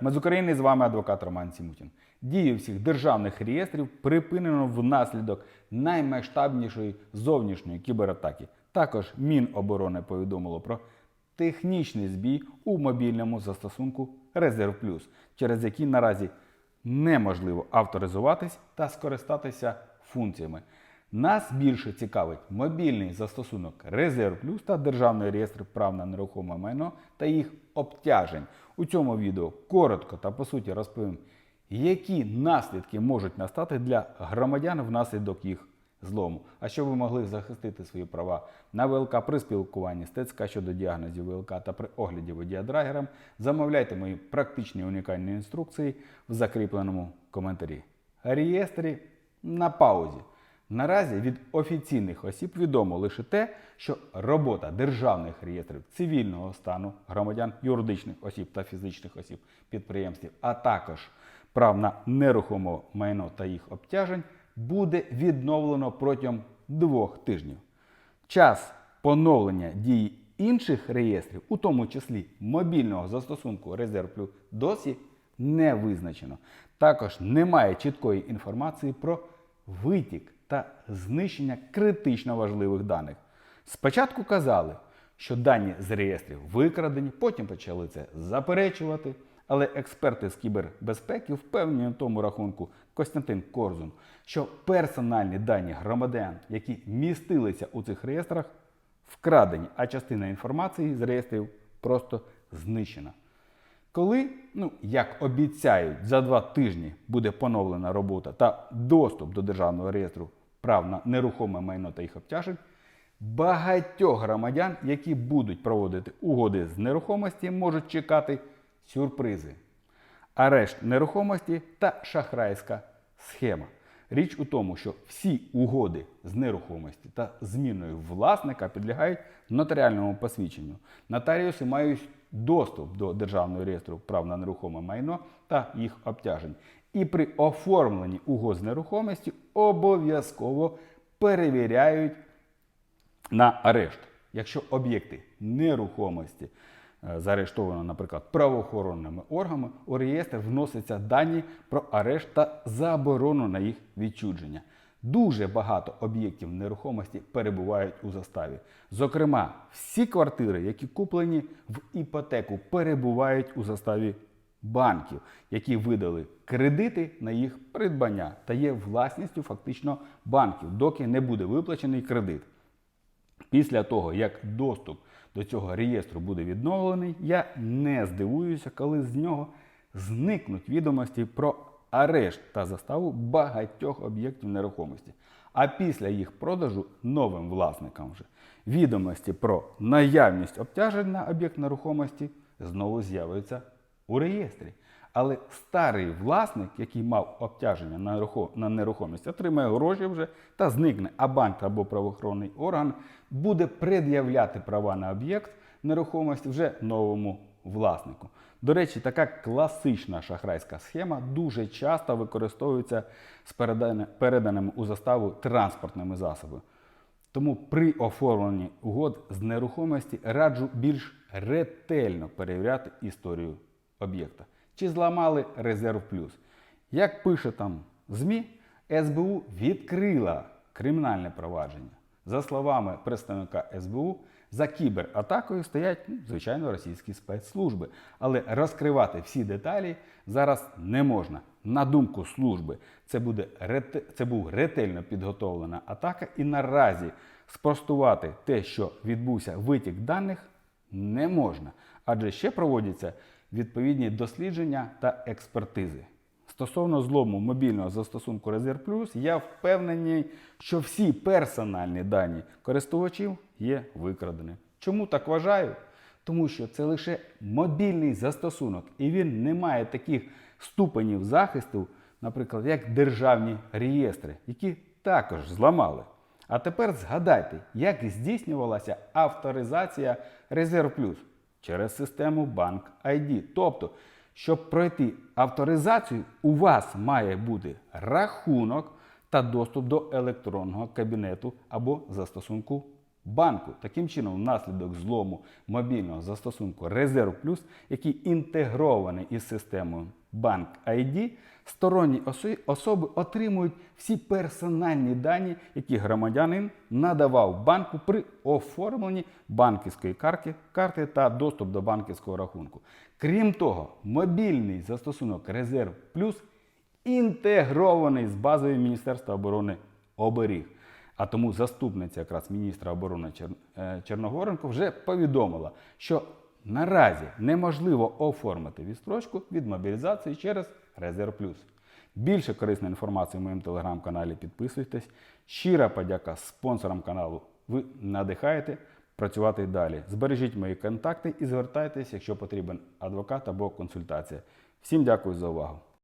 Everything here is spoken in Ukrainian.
Ми з України з вами адвокат Роман Сімутін. Дію всіх державних реєстрів припинено внаслідок наймасштабнішої зовнішньої кібератаки. Також Міноборони повідомило про технічний збій у мобільному застосунку Резерв Плюс, через який наразі неможливо авторизуватись та скористатися функціями. Нас більше цікавить мобільний застосунок Резерв Плюс та Державний реєстр прав на нерухоме майно та їх обтяжень. У цьому відео коротко та по суті розповім, які наслідки можуть настати для громадян внаслідок їх злому. А щоб ви могли захистити свої права на ВЛК при спілкуванні з ТЦК щодо діагнозів ВЛК та при огляді водія-драгером, замовляйте мої практичні унікальні інструкції в закріпленому коментарі. Реєстрі на паузі. Наразі від офіційних осіб відомо лише те, що робота державних реєстрів цивільного стану громадян, юридичних осіб та фізичних осіб підприємств, а також прав на нерухоме майно та їх обтяжень буде відновлено протягом двох тижнів. Час поновлення дії інших реєстрів, у тому числі мобільного застосунку Резерв Плюс, досі не визначено. Також немає чіткої інформації про витік та знищення критично важливих даних. Спочатку казали, що дані з реєстрів викрадені, потім почали це заперечувати. Але експерти з кібербезпеки впевнені в тому рахунку Костянтин Корзун, що персональні дані громадян, які містилися у цих реєстрах, вкрадені, а частина інформації з реєстрів просто знищена. Коли, ну як обіцяють, за два тижні буде поновлена робота та доступ до державного реєстру прав на нерухоме майно та їх обтяжень, багатьох громадян, які будуть проводити угоди з нерухомості, можуть чекати сюрпризи. Арешт нерухомості та шахрайська схема. Річ у тому, що всі угоди з нерухомості та зміною власника підлягають нотаріальному посвідченню. Нотаріуси мають доступ до державного реєстру прав на нерухоме майно та їх обтяжень. І при оформленні угод з нерухомості обов'язково перевіряють на арешт. Якщо об'єкти нерухомості е, заарештовано, наприклад, правоохоронними органами, у реєстр вносяться дані про арешт та заборону на їх відчудження. Дуже багато об'єктів нерухомості перебувають у заставі. Зокрема, всі квартири, які куплені в іпотеку, перебувають у заставі банків, які видали кредити на їх придбання та є власністю фактично банків, доки не буде виплачений кредит. Після того, як доступ до цього реєстру буде відновлений, я не здивуюся, коли з нього зникнуть відомості про арешт та заставу багатьох об'єктів нерухомості. А після їх продажу новим власникам вже відомості про наявність обтяжень на об'єкт нерухомості знову з'являються у реєстрі. Але старий власник, який мав обтяження на нерухомість, отримає гроші вже та зникне, а банк або правоохоронний орган буде пред'являти права на об'єкт нерухомості вже новому власнику. До речі, така класична шахрайська схема дуже часто використовується з переданими у заставу транспортними засобами. Тому при оформленні угод з нерухомості раджу більш ретельно перевіряти історію об'єкта. Чи зламали резерв плюс? Як пише там ЗМІ, СБУ відкрила кримінальне провадження. За словами представника СБУ, за кібератакою стоять, ну, звичайно, російські спецслужби. Але розкривати всі деталі зараз не можна. На думку служби, це, буде, це був ретельно підготовлена атака, і наразі спростувати те, що відбувся витік даних, не можна, адже ще проводяться відповідні дослідження та експертизи. Стосовно злому мобільного застосунку Резерв Плюс, я впевнений, що всі персональні дані користувачів є викрадені. Чому так вважаю? Тому що це лише мобільний застосунок, і він не має таких ступенів захисту, наприклад, як державні реєстри, які також зламали. А тепер згадайте, як здійснювалася авторизація Резерв Плюс через систему Bank ID. Тобто, щоб пройти авторизацію, у вас має бути рахунок та доступ до електронного кабінету або застосунку банку. Таким чином, внаслідок злому мобільного застосунку Резерв Плюс, який інтегрований із системою Банк ID, сторонні особи отримують всі персональні дані, які громадянин надавав банку при оформленні банківської карти, карти та доступ до банківського рахунку. Крім того, мобільний застосунок Резерв Плюс інтегрований з базою Міністерства оборони оберіг. А тому заступниця якраз міністра оборони Чер... е, Черногоренко вже повідомила, що наразі неможливо оформити відстрочку від мобілізації через Резерв Плюс. Більше корисної інформації в моєму телеграм-каналі підписуйтесь. Щира подяка спонсорам каналу. Ви надихаєте працювати далі. Збережіть мої контакти і звертайтеся, якщо потрібен адвокат або консультація. Всім дякую за увагу.